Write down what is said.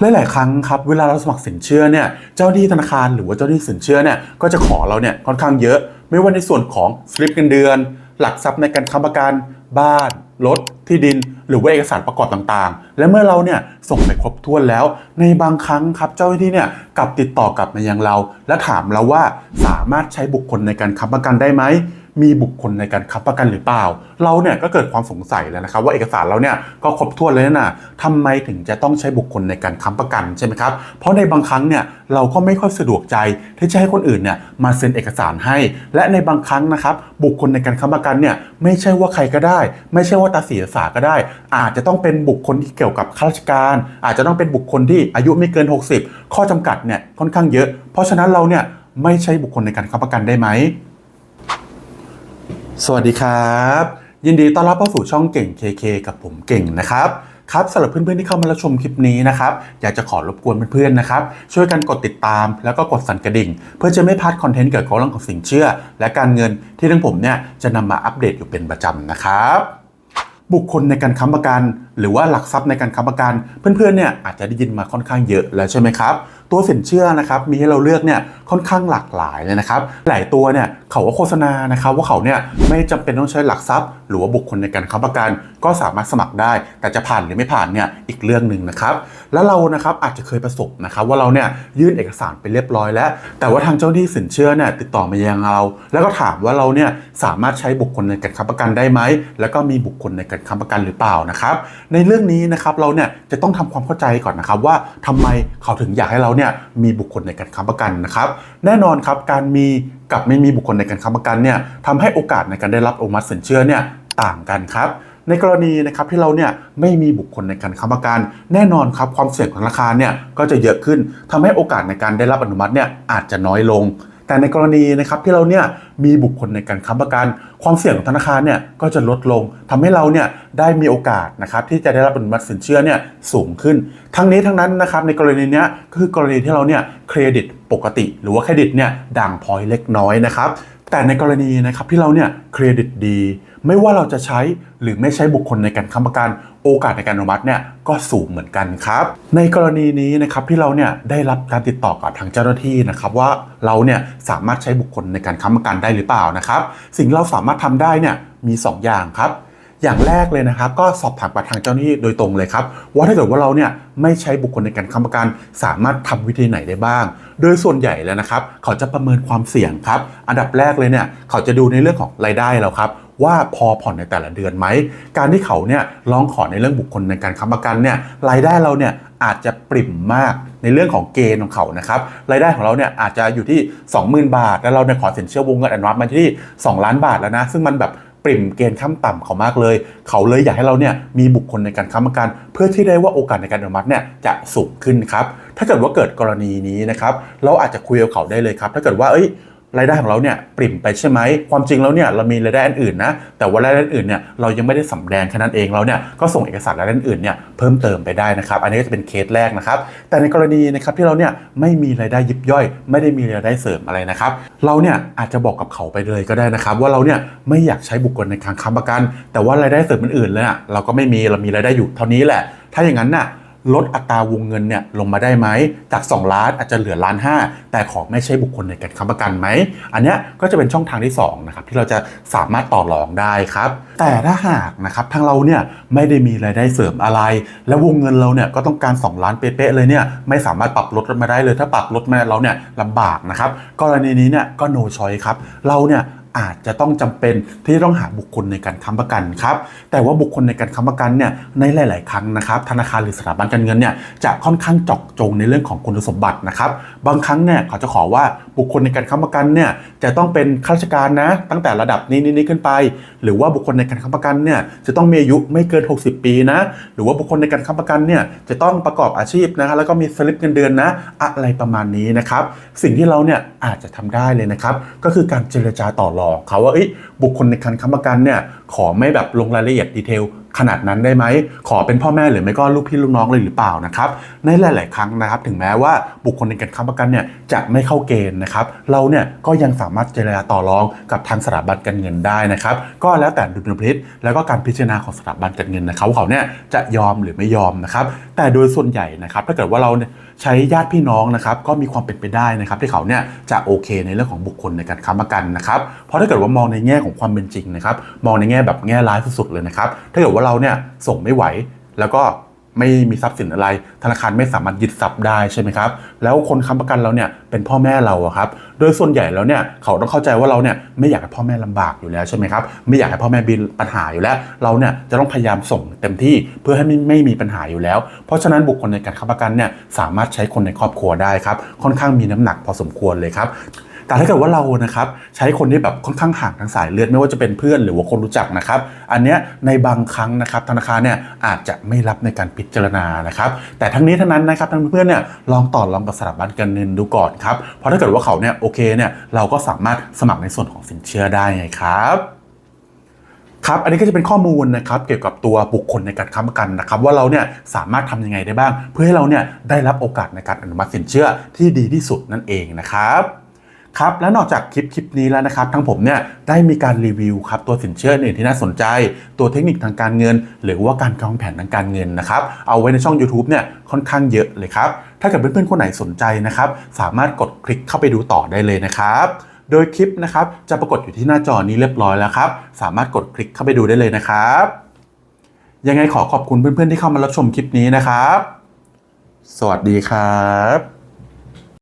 หลาย ๆ ครั้งครับเวลาเราสมัครสินเชื่อเนี่ยเจ้าหน้าที่ธนาคารหรือว่าเจ้าหน้าที่สินเชื่อเนี่ยก็จะขอเราเนี่ยค่อนข้างเยอะ ไม่ว่าในส่วนของสลิปเงินเดือน หลักทรัพย์ในการค้ำประกันบ้านรถที่ดิน หรือว่าเอกสารประกอบต่างๆ และเมื่อเราเนี่ยส่งไปครบถ้วนแล้ว ในบางครั้งครับเจ้าหน้าที่เนี่ยกลับติดต่อกลับมายังเรา และถามเราว่าสามารถใช้บุคคลในการค้ำประกันได้ไหม มีบุคคลในการค้ำประกันหรือเปล่า เราเนี่ยก็เกิดความสงสัยแล้วนะครับ ว่าเอกสารเราเนี่ยก็ครบถ้วนเลยนะทำไมถึงจะต้องใช้บุคคลในการค้ำประกันใช่ไหมครับ เพราะในบางครั้งเนี่ยเราก็ไม่ค่อยสะดวกใจที่จะให้คนอื่นเนี่ยมาเซ็นเอกสารให้ และในบางครั้งนะครับบุคคลในการค้ำประกันเนี่ยไม่ใช่ว่าใครก็ได้ ไม่ใช่ว่าตาเสียสาก็ได้ อาจจะต้องเป็นบุคคลที่เกี่ยวกับข้าราชการ อาจจะต้องเป็นบุคคลที่อายุไม่เกิน 60 ข้อจำกัดเนี่ยค่อนข้างเยอะ เพราะฉะนั้นเราเนี่ยไม่ใช่บุคคลในการค้ำประกันได้ไหม สวัสดีครับ ยินดีต้อนรับเข้าสู่ช่องเก่ง KK กับผมเก่งนะครับครับสำหรับเพื่อนๆที่เข้ามารับชมคลิปนี้นะครับอยากจะขอรบกวนเพื่อนๆนะครับช่วยกันกดติดตามแล้วก็กดสั่นกระดิ่ง เพื่อจะไม่พลาดคอนเทนต์เกี่ยวกับเรื่องของสินเชื่อ และการเงินที่ทั้งผมเนี่ยจะนำมาอัปเดตอยู่เป็นประจำนะครับ บุคคลในการค้ำประกัน หรือว่าหลักทรัพย์ในการค้ำประกัน เพื่อนๆเนี่ยอาจจะได้ยินมาค่อนข้างเยอะแล้วใช่ไหมครับตัวสินเชื่อนะครับมีให้เราเลือกเนี่ยค่อนข้างหลากหลายเลยนะครับหลายตัวเนี่ยเขาว่าโฆษณานะครับว่าเขาเนี่ยไม่จำเป็นต้องใช้หลักทรัพย์ หรือว่าบุคคลในการค้ำประกัน ก็สามารถสมัครได้ แต่จะผ่านหรือไม่ผ่านเนี่ยอีกเรื่องหนึ่งนะครับ แล้วเรานะครับอาจจะเคยประสบนะครับว่าเราเนี่ยยื่นเอกสารไปเรียบร้อยแล้ว แต่ว่าทางเจ้าหน้าที่สินเชื่อเนี่ยติดต่อมายังเรา แล้วก็ถามว่าเราเนี่ยสามารถใช้บุคคลในการค้ำประกันได้ไหมแล้วก็มีบุคคลในการค้ำประกันหรือเปล่านะครับ ในเรื่องนี้นะครับเราเนี่ยจะต้องทำความเข้าใจก่อนนะครับว่าทำไมเขาถึงอยากให้เราเนี่ยมีบุคคลในการค้ำประกันนะครับแน่นอนครับการมีกับไม่มีบุคคลในการค้ำประกันเนี่ยทำให้โอกาสในการได้รับอนุมัติสินเชื่อเนี่ยต่างกันครับ ในกรณีนะครับที่เราเนี่ยไม่มีบุคคลในการค้ำประกัน แน่นอนครับความเสี่ยงของธนาคารเนี่ยก็จะเยอะขึ้นทำให้โอกาสในการได้รับอนุมัติเนี่ยอาจจะน้อยลง แต่ในกรณีนะครับที่เราเนี่ยมีบุคคลในการค้ำประกัน ความเสี่ยงของธนาคารเนี่ยก็จะลดลงทำให้เราเนี่ยได้มีโอกาสนะครับที่จะได้รับอนุมัติสินเชื่อเนี่ยสูงขึ้น ทั้งนี้ทั้งนั้นนะครับในกรณีเนี้ยก็คือกรณีที่เราเนี่ยเครดิตปกติ หรือว่าเครดิตเนี่ยด่างพร้อยเล็กน้อยนะครับ แต่ในกรณีนะครับที่เราเนี่ยเครดิตดี ไม่ว่าเราจะใช้หรือไม่ใช้บุคคลในการค้ำประกันโอกาสในการอนุมัติเนี่ยก็สูงเหมือนกันครับ ในกรณีนี้นะครับที่เราเนี่ยได้รับการติดต่อกับทางเจ้าหน้าที่นะครับว่าเราเนี่ยสามารถใช้บุคคลในการค้ำประกันได้หรือเปล่านะครับ สิ่งเราสามารถทำได้เนี่ยมี 2 อย่างครับ อย่างแรกเลยนะครับก็สอบถามกับทางเจ้าหน้าที่โดยตรงเลยครับว่าถ้าเกิดว่าเราเนี่ยไม่ใช้บุคคลในการค้ำประกัน สามารถทำวิธีไหนได้บ้าง โดยส่วนใหญ่แล้วนะครับ เขาจะประเมินความเสี่ยงครับอันดับแรกเลยเนี่ยเขาจะดูในเรื่องของรายได้เราครับว่าพอผ่อนในแต่ละเดือนไหม การที่เขาเนี่ยร้องขอในเรื่องบุคคลในการค้ำประกันเนี่ยรายได้เราเนี่ยอาจจะปริ่มมากในเรื่องของเกณฑ์ของเขานะครับรายได้ของเราเนี่ยอาจจะอยู่ที่ 20,000 บาท แล้วเราเนี่ยขอสินเชื่อวงเงินอนุมัติมาที่ 2 ล้านบาทแล้วนะ ซึ่งมันแบบ ปริ่มเกณฑ์ขั้นต่ำเขามากเลย เขาเลยอยากให้เราเนี่ยมีบุคคลในการค้ำประกัน เพื่อที่ได้ว่าโอกาสในการอนุมัติเนี่ยจะสูงขึ้นครับถ้าเกิดว่าเกิดกรณีนี้นะครับเราอาจจะคุยกับเขาได้เลยครับ ถ้าเกิดว่าเอ้ย รายได้ของเราเนี่ยปริ่มไปใช่ไหมความจริงแล้วเนี่ยเรามีรายได้อันอื่นนะแต่ว่ารายได้อันอื่นเนี่ยเรายังไม่ได้สำแดงแค่นั้นเองเราเนี่ยก็ส่งเอกสารรายได้อื่นเนี่ยเพิ่มเติมไปได้นะครับ อันนี้ก็จะเป็นเคสแรกนะครับ แต่ในกรณีนะครับที่เราเนี่ยไม่มีรายได้ยิบย่อย ไม่ได้มีรายได้เสริมอะไรนะครับ เราเนี่ยอาจจะบอกกับเขาไปเลยก็ได้นะครับ ว่าเราเนี่ยไม่อยากใช้บุคคลในการค้ำประกัน แต่ว่ารายได้เสริมอื่นๆเลยเราก็ไม่มีเรามีรายได้อยู่เท่านี้แหละ ถ้าอย่างนั้นน่ะ ลดอัตราวงเงินเนี่ยลงมาได้ไหมจาก 2 ล้านอาจจะเหลือล้านห้าแต่ขอไม่ใช่บุคคลในการค้ำประกันไหมอันนี้ก็จะเป็นช่องทางที่2นะครับที่เราจะสามารถต่อรองได้ครับ แต่ถ้าหากนะครับทางเราเนี่ยไม่ได้มีรายได้เสริมอะไร และวงเงินเราเนี่ยก็ต้องการ 2 ล้านเป๊ะๆเลยเนี่ยไม่สามารถปรับลดมาได้เลย ถ้าปรับลดมาเราเนี่ยลำบากนะครับกรณีนี้เนี่ยก็ no choice ครับเราเนี่ยอาจจะต้องจำเป็นที่ต้องหาบุคคลในการค้ำประกันครับแต่ว่าบุคคลในการค้ำประกันเนี่ยในหลาย ๆ ครั้งนะครับธนาคารหรือสถาบันการเงินเนี่ยจะค่อนข้างเจาะจงในเรื่องของคุณสมบัตินะครับบางครั้งเนี่ยเขาจะขอว่าบุคคลในการค้ำประกันเนี่ยจะต้องเป็นข้าราชการนะ ตั้งแต่ระดับนี้นี้ขึ้นไป หรือว่าบุคคลในการค้ำประกันเนี่ยจะต้องมีอายุไม่เกิน 60 ปีนะ หรือว่าบุคคลในการค้ำประกันเนี่ยจะต้องประกอบอาชีพนะครับแล้วก็มีสลิปเงินเดือนนะอะไรประมาณนี้นะครับสิ่งที่เราเนี่ยอาจจะทำได้เลยนะครับก็คือการเจรจาต่อรองเขาว่าบุคคลในการค้ำประกันเนี่ยขอไม่แบบลงรายละเอียดดีเทล ขนาดนั้นได้ไหม ขอเป็นพ่อแม่หรือไม่ก็ลูกพี่ลูกน้องเลยหรือเปล่านะครับในหลาย ๆ ครั้งนะครับถึงแม้ว่าบุคคลในการค้ำประกันเนี่ยจะไม่เข้าเกณฑ์นะครับเราเนี่ยก็ยังสามารถเจรจาต่อรองกับทางสถาบันการเงินได้นะครับก็แล้วแต่ดุลพินิจแล้วก็การพิจารณาของสถาบันการเงินนะครับว่าเขาเนี่ยจะยอมหรือไม่ยอมนะครับแต่โดยส่วนใหญ่นะครับถ้าเกิดว่าเราเใช้ญาติพี่น้องนะครับก็มีความเป็นไปได้นะครับที่เขาเนี่ยจะโอเคในเรื่องของบุคคลในการค้ำประกันนะครับเพราะถ้าเกิดว่ามองในแง่ของความเป็นจริงนะครับมองในแง่แบบแง่ร้ายสุดๆเลยนะครับถ้าเกิดว่าเราเนี่ยส่งไม่ไหว แล้วก็ไม่มีทรัพย์สินอะไร ธนาคารไม่สามารถยึดทรัพย์ได้ใช่ไหมครับแล้วคนค้ำประกันเราเนี่ยเป็นพ่อแม่เราอะครับโดยส่วนใหญ่แล้วเนี่ยเขาต้องเข้าใจว่าเราเนี่ยไม่อยากให้พ่อแม่ลำบากอยู่แล้วใช่ไหมครับไม่อยากให้พ่อแม่มีปัญหาอยู่แล้ว เราเนี่ยจะต้องพยายามส่งเต็มที่เพื่อให้ไม่ไม่มีปัญหาอยู่แล้ว เพราะฉะนั้นบุคคลในการค้ำประกันเนี่ยสามารถใช้คนในครอบครัวได้ครับค่อนข้างมีน้ำหนักพอสมควรเลยครับ แต่ถ้าเกิดว่าเรานะครับใช้คนที่แบบค่อนข้างห่างทางสายเลือดไม่ว่าจะเป็นเพื่อนหรือว่าคนรู้จักนะครับอันเนี้ยในบางครั้งนะครับธนาคารเนี่ยอาจจะไม่รับในการพิจารณานะครับแต่ทั้งนี้ทั้งนั้นนะครับท่านเพื่อนเนี่ยลองต่อรองกับสถาบันการเงินดูก่อนครับเพราะถ้าเกิดว่าเขาเนี่ยโอเคเนี่ยเราก็สามารถสมัครในส่วนของสินเชื่อได้ไงครับครับอันนี้ก็จะเป็นข้อมูลนะครับเกี่ยวกับตัวบุคคลในการค้ำประกันนะครับว่าเราเนี่ยสามารถทำยังไงได้บ้าง เพื่อให้เราเนี่ยได้รับโอกาสในการอนุมัติสินเชื่อที่ดีที่สุดนั่นเองนะครับ ครับและนอกจากคลิปคลิปนี้แล้วนะครับทั้งผมเนี่ยได้มีการรีวิวครับตัวสินเชื่ออื่นที่น่าสนใจ ตัวเทคนิคทางการเงิน หรือว่าการวางแผนทางการเงินนะครับเอาไว้ในช่อง YouTube เนี่ยค่อนข้างเยอะเลยครับถ้าเกิดเพื่อนๆคนไหนสนใจนะครับสามารถกดคลิกเข้าไปดูต่อได้เลยนะครับโดยคลิปนะครับจะปรากฏอยู่ที่หน้าจอนี้เรียบร้อยแล้วครับสามารถกดคลิกเข้าไปดูได้เลยนะครับยังไงขอขอบคุณเพื่อนๆที่เข้ามารับชมคลิปนี้นะครับ สวัสดีครับ